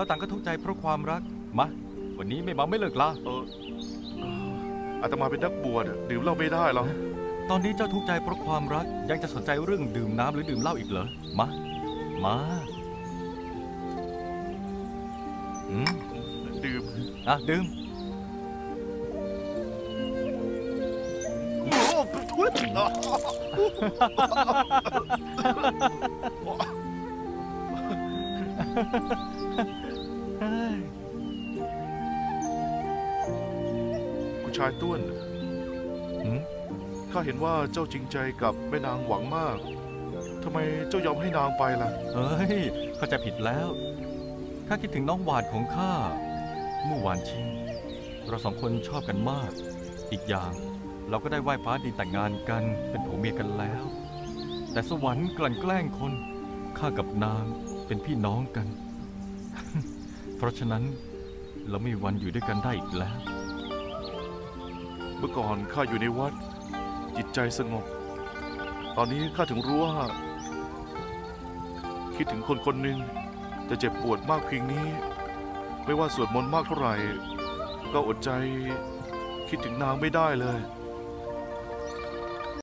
เราต่างก็ทุกข์ใจเพราะความรัก มา วันนี้ไม่เมาไม่เลิกลา เออเอ่ออาตมาเป็นนักบวชอะดื่มเหล้าไม่ได้หรอกตอนนี้เจ้าทุกข์ใจเพราะความรัก ยังจะสนใจเรื่องดื่มน้ำหรือดื่มเหล้าอีกเหรอ มา มาอืมดื่มอะดื่ม โอ้โหทุยอะ เฮ้ยคุณชายต้วนหืมข้าเห็นว่าเจ้าจริงใจกับแม่นางหวังมาก ทำไมเจ้ายอมให้นางไปล่ะเฮ้ยเข้าใจผิดแล้ว ข้าคิดถึงน้องหวานของข้าเมื่อวานชิง เราสองคนชอบกันมาก อีกอย่างเราก็ได้ไหว้ฟ้าดินแต่งงานกันเป็นผัวเมียกันแล้ว แต่สวรรค์กลั่นแกล้งคน ข้ากับนางเป็นพี่น้องกัน เพราะฉะนั้นเราไม่มีวันอยู่ด้วยกันได้อีกแล้ว เมื่อก่อนข้าอยู่ในวัด จิตใจสงบ ตอนนี้ข้าถึงรู้ว่า คิดถึงคนคนหนึ่งจะเจ็บปวดมากเพียงนี้ ไม่ว่าสวดมนต์มากเท่าไหร่ ก็อดใจคิดถึงนางไม่ได้เลย